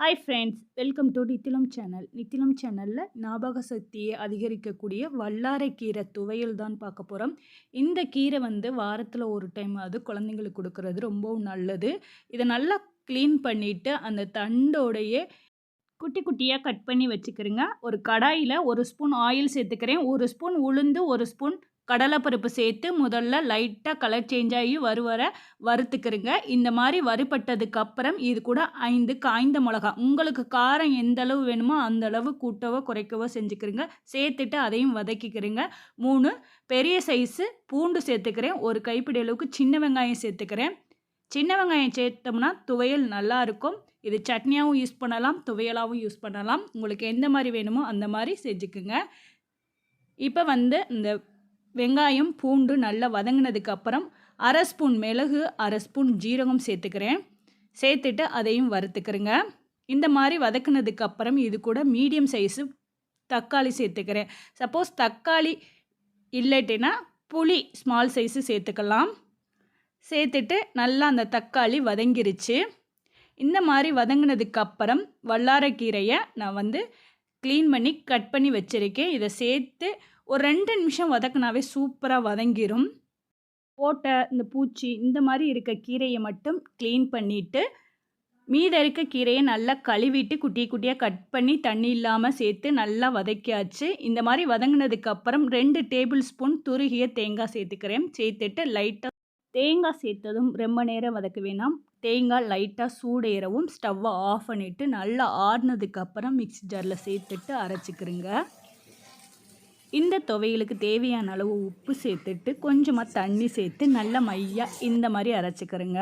Hi friends welcome to Nithilam channel Nithilam சேனலில் ஞாபக சக்தியை அதிகரிக்கக்கூடிய வல்லாரைக்கீரை துவையல் தான் பார்க்க போகிறோம் இந்த கீரை வந்து வாரத்தில் ஒரு டைம் அது குழந்தைங்களுக்கு கொடுக்கறது ரொம்பவும் நல்லது. இதை நல்லா க்ளீன் பண்ணிவிட்டு அந்த தண்டோடையே குட்டி குட்டியாக கட் பண்ணி வச்சுக்கிறேங்க. ஒரு கடாயில் ஒரு ஸ்பூன் ஆயில் சேர்த்துக்கிறேன். ஒரு ஸ்பூன் உளுந்து ஒரு ஸ்பூன் கடலைப்பருப்பு சேர்த்து முதல்ல லைட்டாக கலர் சேஞ்ச் ஆகி வருவர வறுத்துக்கிறங்க இந்த மாதிரி வறுபட்டதுக்கு அப்புறம் இது கூட ஐந்து காய்ந்த மிளகா. உங்களுக்கு காரம் எந்த அளவு வேணுமோ அந்த அளவு கூட்டவோ குறைக்கவோ செஞ்சுக்கிறங்க சேர்த்துட்டு அதையும் வதக்கிக்கிறங்க மூணு பெரிய சைஸு பூண்டு சேர்த்துக்கிறேன். ஒரு கைப்பிடி அளவுக்கு சின்ன வெங்காயம் சேர்த்துக்கிறேன். சின்ன வெங்காயம் சேர்த்தோம்னா துவையல் நல்லாயிருக்கும் இது சட்னியாகவும் யூஸ் பண்ணலாம் துவையலாகவும் யூஸ் பண்ணலாம். உங்களுக்கு எந்த மாதிரி வேணுமோ அந்த மாதிரி செஞ்சுக்குங்க. இப்போ வந்து இந்த வெங்காயம் பூண்டு நல்லா வதங்கினதுக்கு அப்புறம் அரை ஸ்பூன் மிளகு அரை ஸ்பூன் ஜீரகம் சேர்த்துக்கிறேன். சேர்த்துட்டு அதையும் வறுத்துக்கிறேங்க. இந்த மாதிரி வதக்குனதுக்கு அப்புறம் இது கூட மீடியம் சைஸு தக்காளி சேர்த்துக்கிறேன். சப்போஸ் தக்காளி இல்லட்டினா புளி ஸ்மால் சைஸு சேர்த்துக்கலாம். சேர்த்துட்டு நல்லா அந்த தக்காளி வதங்கிருச்சு. இந்த மாதிரி வதங்கினதுக்கு அப்புறம் வல்லாரக்கீரையை நான் வந்து க்ளீன் பண்ணி கட் பண்ணி வச்சுருக்கேன். இதை சேர்த்து ஒரு ரெண்டு நிமிஷம் வதக்குனாவே சூப்பராக வதங்கிடும் ஓட்டை இந்த பூச்சி இந்த மாதிரி இருக்க கீரையை மட்டும் க்ளீன் பண்ணிவிட்டு மீத இருக்க கீரையை நல்லா கழுவிட்டு குட்டி குட்டியாக கட் பண்ணி தண்ணி இல்லாமல் சேர்த்து நல்லா வதக்கியாச்சு. இந்த மாதிரி வதங்கினதுக்கப்புறம் ரெண்டு டேபிள் ஸ்பூன் துருகிய தேங்காய் சேர்த்துக்கிறேன். சேர்த்துட்டு லைட்டாக தேங்காய் சேர்த்ததும் ரொம்ப நேரம் வதக்க வேணாம். தேங்காய் லைட்டாக சூடேறவும் ஸ்டவ்வை ஆஃப் பண்ணிவிட்டு நல்லா ஆறுனதுக்கப்புறம் மிக்சி ஜாரில் சேர்த்துட்டு அரைச்சிக்கிறேங்க இந்த துவையலுக்கு தேவையான அளவு உப்பு சேர்த்துட்டு கொஞ்சமாக தண்ணி சேர்த்து நல்லா மையாக இந்த மாதிரி அரைச்சிக்கிறேங்க.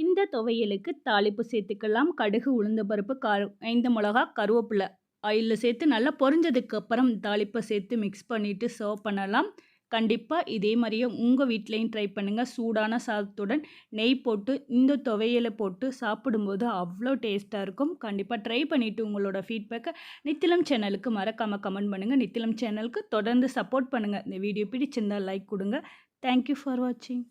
இந்த துவையலுக்கு தாளிப்பு சேர்த்துக்கலாம். கடுகு உளுந்த பருப்பு கரு ஐந்து மிளகா கருவேப்பிலை ஆயிலில் சேர்த்து நல்லா பொரிஞ்சதுக்கு அப்புறம் தாளிப்பை சேர்த்து மிக்ஸ் பண்ணிவிட்டு சர்வ் பண்ணலாம். கண்டிப்பாக இதே மாதிரியே உங்கள் வீட்லேயும் ட்ரை பண்ணுங்கள் சூடான சாதத்துடன் நெய் போட்டு இந்த துவையலை போட்டு சாப்பிடும்போது அவ்வளோ டேஸ்ட்டாக இருக்கும். கண்டிப்பாக ட்ரை பண்ணிவிட்டு உங்களோட ஃபீட்பேக்கை நித்திலம் சேனலுக்கு மறக்காமல் கமெண்ட் பண்ணுங்கள் நித்திலம் சேனலுக்கு தொடர்ந்து சப்போர்ட் பண்ணுங்கள் இந்த வீடியோ பிடிச்சிருந்தால் லைக் கொடுங்க. தேங்க்யூ ஃபார் வாட்சிங்